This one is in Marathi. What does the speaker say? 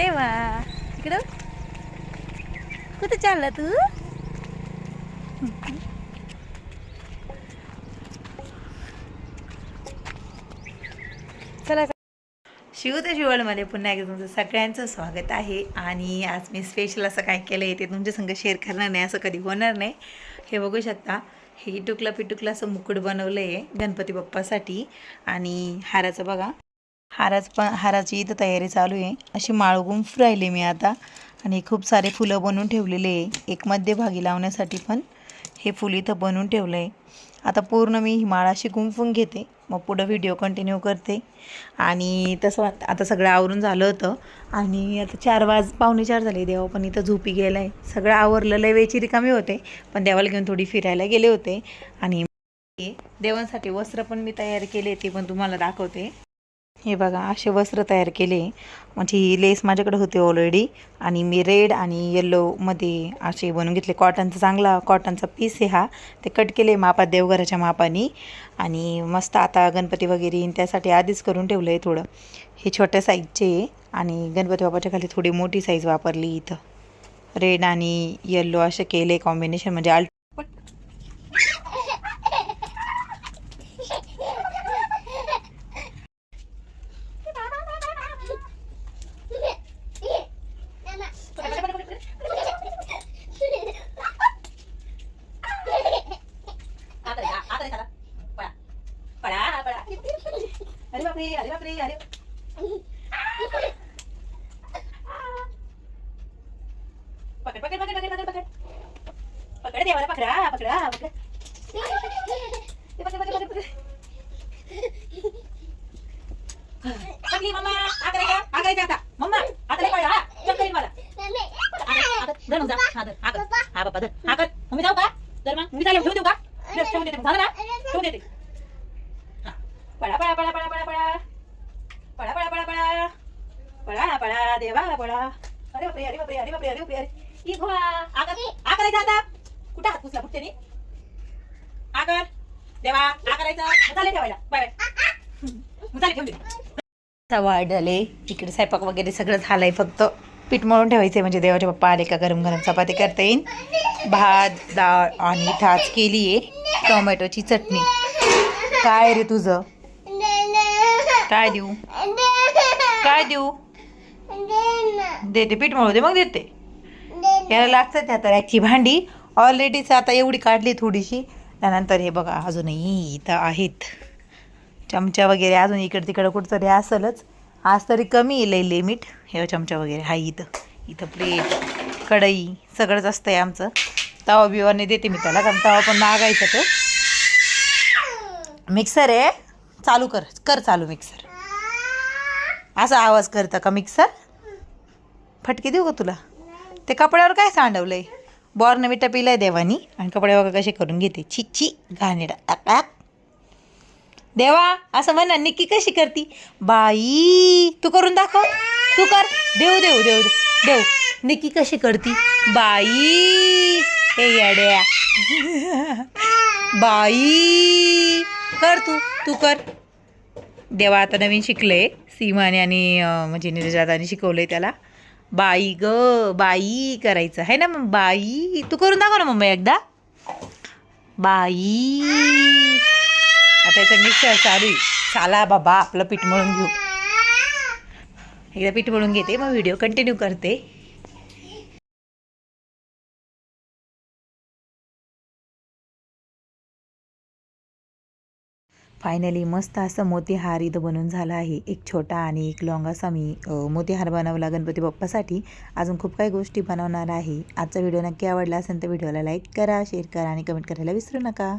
देवा. इकडं. कुठं चालला तू? चला. शिवत शिवळमध्ये पुन्हा एकदा तुमचं सगळ्यांचं स्वागत आहे. आणि आज मी स्पेशल असं काय केलं आहे ते तुमच्या संग शेअर करणार नाही असं कधी होणार नाही. हे बघू शकता. हे इटुकला पिटुकला असं मुकुट बनवलं आहे गणपती बाप्पासाठी. आणि हाराचं बघा. हाराच पण हाराची इथं तयारी चालू आहे. अशी माळ गुंफ राहिली मी आता. आणि खूप सारे फुलं बनवून ठेवलेले आहे. एक मध्यभागी लावण्यासाठी पण हे फुल इथं बनवून ठेवलं आहे आता पूर्ण मी ही माळ अशी गुंफून घेते. मग पुढं व्हिडिओ कंटिन्यू करते. आणि तसं आता सगळं आवरून झालं होतं. आणि आता चार वाज पावणे चार झाले देवा पण इथं झोपी गेला आहे सगळं आवरलं लय वेची रिकामी होते. पण देवाला घेऊन थोडी फिरायला गेले होते. आणि देवांसाठी वस्त्र पण मी तयार केले ते पण तुम्हाला दाखवते. हे बघा असे वस्त्र तयार केले. म्हणजे ही लेस माझ्याकडे होती ऑलरेडी आणि मी रेड आणि येल्लोमध्ये असे बनवून घेतले. कॉटनचा चांगला कॉटनचा पीस आहे हा. ते कट केले मापात देवघराच्या मापाने. आणि मस्त आता गणपती वगैरे त्यासाठी आधीच करून ठेवलं आहे थोडं. हे छोट्या साईजचे आहे. आणि गणपती बापाच्या खाली थोडी मोठी साईज वापरली इथं. रेड आणि येल्लो असे केले कॉम्बिनेशन म्हणजे आल्ट अरे बापरे अरे बापरे अरे पकड पकड पकड पकड पकड पकड पकड देवाला पकडा पकडा पकड पकड पकड पकड पकड पकडली मम्मा हा करायचा हा करायचा आता मम्मा आता नाही पडला हा चल मला आता- धर मग जा हा धर हा कर हा बाप्पा धर हा कर मम्मी जाऊ का धर मग मी चालेल ठेवून देऊ का ठेवून देते. मग. झालं ना? ठेवून देते. पळा पळा पळा पळा पळा पळा. पळा पळा पळा पळा. पळा पळा देवा पळा. अरे बापरे अरे बापरे अरे बापरे अरे बापरे अरे. इगो आगर आकर आकरायचा आता. कुठं हात पुसला कुठे आगर देवा आकरायचं झाले ठेवायला. Bye bye. मसाले ठेवून दे. वाढले. इकडे स्वयंपाक वगैरे सगळं झालंय फक्त. पीठ मळून आहे म्हणजे देवाचे पप्पा आले का गरम गरम चपाती करता येईल भात डाळ आणि थाच केली आहे टोमॅटोची चटणी. काय रे तुझं? काय देऊ? काय देऊ? देते पीठ मळू दे मग देते. याला लागतं त्या तर भांडी. ऑलरेडीच आता एवढी काढली थोडीशी. त्यानंतर हे बघा अजूनही इथं आहेत. चमचा वगैरे अजून इकडे तिकडं कुठंतरी असेलच. आज तरी कमी येईल लिमिट हे चमचा वगैरे हा इथं. इथं प्लेट कढई सगळंच असतंय आमचं. तवा बिवाने देते मी त्याला कारण तवा पण मागायचा तो. मिक्सर आहे. चालू कर कर चालू मिक्सर असा आवाज करता का मिक्सर फटके देऊ का तुला? ते कपड्यावर काय सांडवलंय? बॉर्न विटा पिलाय देवानी. आणि कपडे वगैरे कसे करून घेते. छी छी घाणेडा आक, देवा असं म्हणा निक्की कशी करती? बाई तू करून दाखव. तू कर. देऊ देऊ देऊ देऊ. देऊ. निक्की कशी करती? बाई. हे येड्या. बाई कर तू तू कर. देवा आता नवीन शिकले सीमाने आणि म्हणजे निरजादाने शिकवलंय त्याला. बाई ग बाई करायचं. आहे ना मग बाई तू करून दाखव ना मम्मी एकदा. बाई. आता याचा मिक्सर चालू चाला बाबा आपलं पीठ मळून घेऊ. एकदा पीठ मळून घेते मग व्हिडिओ कंटिन्यू करते. फायनली मस्त असं मोतीहार इथं बनून झाला आहे. एक छोटा आणि एक लॉंग असा मी मोतीहार बनवला गणपती बाप्पासाठी. अजून खूप काही गोष्टी बनवणार आहे. आजचा व्हिडिओ नक्की आवडला असेल तर व्हिडिओला लाईक करा शेअर करा आणि कमेंट करायला विसरू नका.